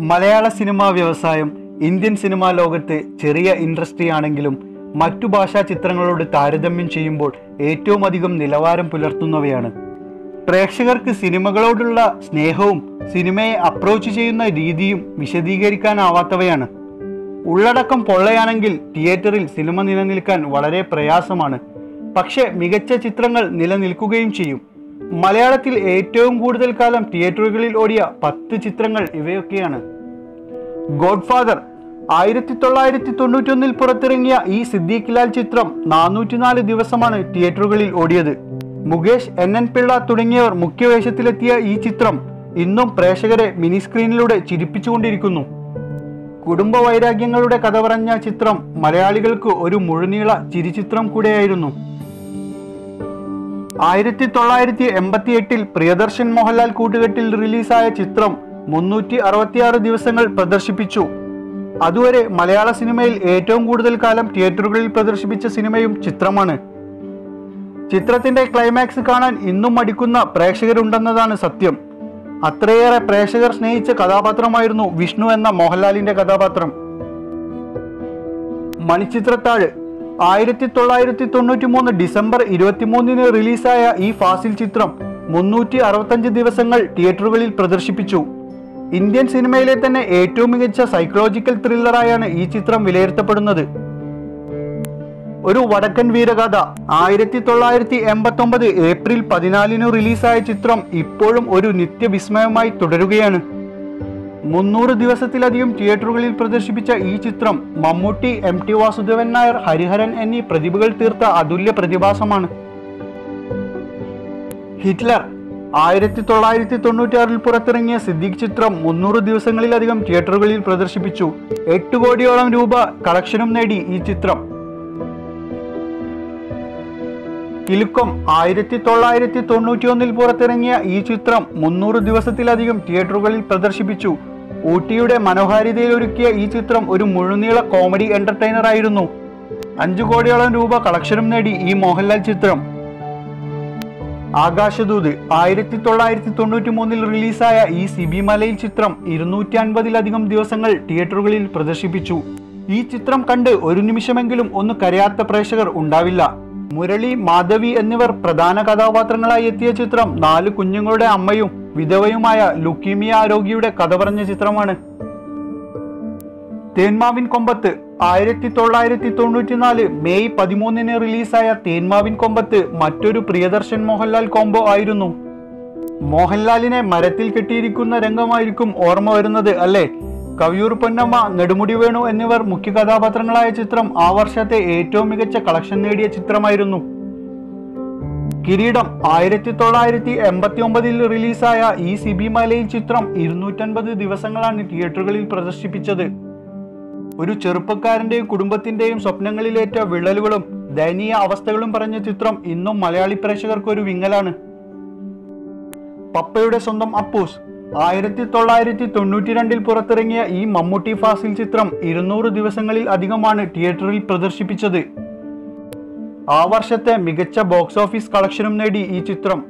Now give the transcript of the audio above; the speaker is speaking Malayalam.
മലയാള സിനിമാ വ്യവസായം ഇന്ത്യൻ സിനിമാ ലോകത്തെ ചെറിയ ഇൻഡസ്ട്രി ആണെങ്കിലും മറ്റു ഭാഷാ ചിത്രങ്ങളോട് താരതമ്യം ചെയ്യുമ്പോൾ ഏറ്റവും അധികം നിലവാരം പുലർത്തുന്നവയാണ്. പ്രേക്ഷകർക്ക് സിനിമകളോടുള്ള സ്നേഹവും സിനിമയെ അപ്രോച്ച് ചെയ്യുന്ന രീതിയും വിശദീകരിക്കാനാവാത്തവയാണ്. ഉള്ളടക്കം പൊള്ളയാണെങ്കിൽ തിയേറ്ററിൽ സിനിമ നിലനിൽക്കാൻ വളരെ പ്രയാസമാണ്. പക്ഷേ മികച്ച ചിത്രങ്ങൾ നിലനിൽക്കുകയും ചെയ്യും. മലയാളത്തിൽ ഏറ്റവും കൂടുതൽ കാലം തിയേറ്ററുകളിൽ ഓടിയ പത്ത് ചിത്രങ്ങൾ ഇവയൊക്കെയാണ്. ഗോഡ് ഫാദർ ആയിരത്തി തൊള്ളായിരത്തി തൊണ്ണൂറ്റൊന്നിൽ പുറത്തിറങ്ങിയ ഈ സിദ്ദീഖ് ലാൽ ചിത്രം നാനൂറ്റിനാല് ദിവസമാണ് തിയേറ്ററുകളിൽ ഓടിയത്. മുകേഷ് എൻ. എൻ. പിള്ള തുടങ്ങിയവർ മുഖ്യവേഷത്തിലെത്തിയ ഈ ചിത്രം ഇന്നും പ്രേക്ഷകരെ മിനി സ്ക്രീനിലൂടെ ചിരിപ്പിച്ചുകൊണ്ടിരിക്കുന്നു. കുടുംബ വൈരാഗ്യങ്ങളുടെ കഥ പറഞ്ഞ ചിത്രം മലയാളികൾക്ക് ഒരു മുഴുനീള ചിരിചിത്രം കൂടെയായിരുന്നു. ആയിരത്തി തൊള്ളായിരത്തി എൺപത്തി എട്ടിൽ പ്രിയദർശൻ മോഹൻലാൽ കൂട്ടുകെട്ടിൽ റിലീസായ ചിത്രം മുന്നൂറ്റി അറുപത്തിയാറ് ദിവസങ്ങൾ പ്രദർശിപ്പിച്ചു. അതുവരെ മലയാള സിനിമയിൽ ഏറ്റവും കൂടുതൽ കാലം തിയേറ്ററുകളിൽ പ്രദർശിപ്പിച്ച സിനിമയും ചിത്രമാണ്. ചിത്രത്തിന്റെ ക്ലൈമാക്സ് കാണാൻ ഇന്നും മടിക്കുന്ന പ്രേക്ഷകരുണ്ടെന്നതാണ് സത്യം. അത്രയേറെ പ്രേക്ഷകർ സ്നേഹിച്ച കഥാപാത്രമായിരുന്നു വിഷ്ണു എന്ന മോഹൻലാലിന്റെ കഥാപാത്രം. മണിച്ചിത്രത്താഴ് ആയിരത്തി തൊള്ളായിരത്തി തൊണ്ണൂറ്റി മൂന്ന് ഡിസംബർ ഇരുപത്തിമൂന്നിന് റിലീസായ ഈ ഫാസിൽ ചിത്രം മുന്നൂറ്റി അറുപത്തഞ്ച് ദിവസങ്ങൾ തിയേറ്ററുകളിൽ പ്രദർശിപ്പിച്ചു. ഇന്ത്യൻ സിനിമയിലെ തന്നെ ഏറ്റവും മികച്ച സൈക്കോളജിക്കൽ ത്രില്ലറായാണ് ഈ ചിത്രം വിലയിരുത്തപ്പെടുന്നത്. ഒരു വടക്കൻ വീരഗാഥ ആയിരത്തി തൊള്ളായിരത്തി എൺപത്തി ഒമ്പത് ഏപ്രിൽ പതിനാലിന് റിലീസായ ചിത്രം ഇപ്പോഴും ഒരു നിത്യവിസ്മയമായി തുടരുകയാണ്. മുന്നൂറ് ദിവസത്തിലധികം തിയേറ്ററുകളിൽ പ്രദർശിപ്പിച്ച ഈ ചിത്രം മമ്മൂട്ടി എം ടി വാസുദേവൻ നായർ ഹരിഹരൻ എന്നീ പ്രതിഭകൾ തീർത്ത അതുല്യ പ്രതിഭാസമാണ്. ഹിറ്റ്ലർ ആയിരത്തി തൊള്ളായിരത്തി തൊണ്ണൂറ്റിയാറിൽ പുറത്തിറങ്ങിയ സിദ്ദീഖ് ചിത്രം മുന്നൂറ് ദിവസങ്ങളിലധികം തിയേറ്ററുകളിൽ പ്രദർശിപ്പിച്ചു. എട്ട് കോടിയോളം രൂപ കളക്ഷനും നേടി ഈ ചിത്രം. കിലുക്കം ആയിരത്തി തൊള്ളായിരത്തി തൊണ്ണൂറ്റിയൊന്നിൽ പുറത്തിറങ്ങിയ ഈ ചിത്രം മുന്നൂറ് ദിവസത്തിലധികം തിയേറ്ററുകളിൽ പ്രദർശിപ്പിച്ചു. ഊട്ടിയുടെ മനോഹാരിതയിൽ ഒരുക്കിയ ഈ ചിത്രം ഒരു മുഴുനീള കോമഡി എന്റർടൈനർ ആയിരുന്നു. അഞ്ചു കോടിയോളം രൂപ കളക്ഷനും നേടി ഈ മോഹൻലാൽ ചിത്രം. ആകാശദൂത് ആയിരത്തി തൊള്ളായിരത്തി തൊണ്ണൂറ്റി മൂന്നിൽ റിലീസായ ഈ സിബി മലയിൽ ചിത്രം ഇരുന്നൂറ്റി അൻപതിലധികം ദിവസങ്ങൾ തിയേറ്ററുകളിൽ പ്രദർശിപ്പിച്ചു. ഈ ചിത്രം കണ്ട് ഒരു നിമിഷമെങ്കിലും ഒന്ന് കരയാത്ത പ്രേക്ഷകർ ഉണ്ടാവില്ല. മുരളി മാധവി എന്നിവർ പ്രധാന കഥാപാത്രങ്ങളായി എത്തിയ ചിത്രം നാല് കുഞ്ഞുങ്ങളുടെ അമ്മയും വിധവയുമായ ലുക്കീമിയ രോഗിയുടെ കഥ പറഞ്ഞ ചിത്രമാണ്. തേന്മാവിൻ കൊമ്പത്ത് ആയിരത്തി തൊള്ളായിരത്തി തൊണ്ണൂറ്റിനാല് മെയ് പതിമൂന്നിന് റിലീസായ തേന്മാവിൻ കൊമ്പത്ത് മറ്റൊരു പ്രിയദർശൻ മോഹൻലാൽ കോംബോ ആയിരുന്നു. മോഹൻലാലിനെ മരത്തിൽ കെട്ടിയിരിക്കുന്ന രംഗമായിരിക്കും ഓർമ്മ വരുന്നത് അല്ലേ? കവിയൂർ പൊന്നമ്മ നെടുമുടി വേണു എന്നിവർ മുഖ്യ കഥാപാത്രങ്ങളായ ചിത്രം ആ വർഷത്തെ ഏറ്റവും മികച്ച കളക്ഷൻ നേടിയ ചിത്രമായിരുന്നു. കിരീടം ആയിരത്തി തൊള്ളായിരത്തി എൺപത്തി ഒമ്പതിൽ റിലീസായ ഈ സിബി മലയിൽ ചിത്രം ഇരുന്നൂറ്റൻപത് ദിവസങ്ങളാണ് തിയേറ്ററുകളിൽ പ്രദർശിപ്പിച്ചത്. ഒരു ചെറുപ്പക്കാരന്റെയും കുടുംബത്തിന്റെയും സ്വപ്നങ്ങളിലേറ്റ വിള്ളലുകളും ദയനീയ അവസ്ഥകളും പറഞ്ഞ ചിത്രം ഇന്നും മലയാളി പ്രേക്ഷകർക്ക് ഒരു വിങ്ങലാണ്. പപ്പയുടെ സ്വന്തം അപ്പൂസ് ആയിരത്തി തൊള്ളായിരത്തി തൊണ്ണൂറ്റി രണ്ടിൽ പുറത്തിറങ്ങിയ ഈ മമ്മൂട്ടി ഫാസിൽ ചിത്രം ഇരുന്നൂറ് ദിവസങ്ങളിൽ അധികമാണ് തിയേറ്ററിൽ പ്രദർശിപ്പിച്ചത്. ആ വർഷത്തെ മികച്ച ബോക്സ് ഓഫീസ് കളക്ഷനും നേടി ഈ ചിത്രം.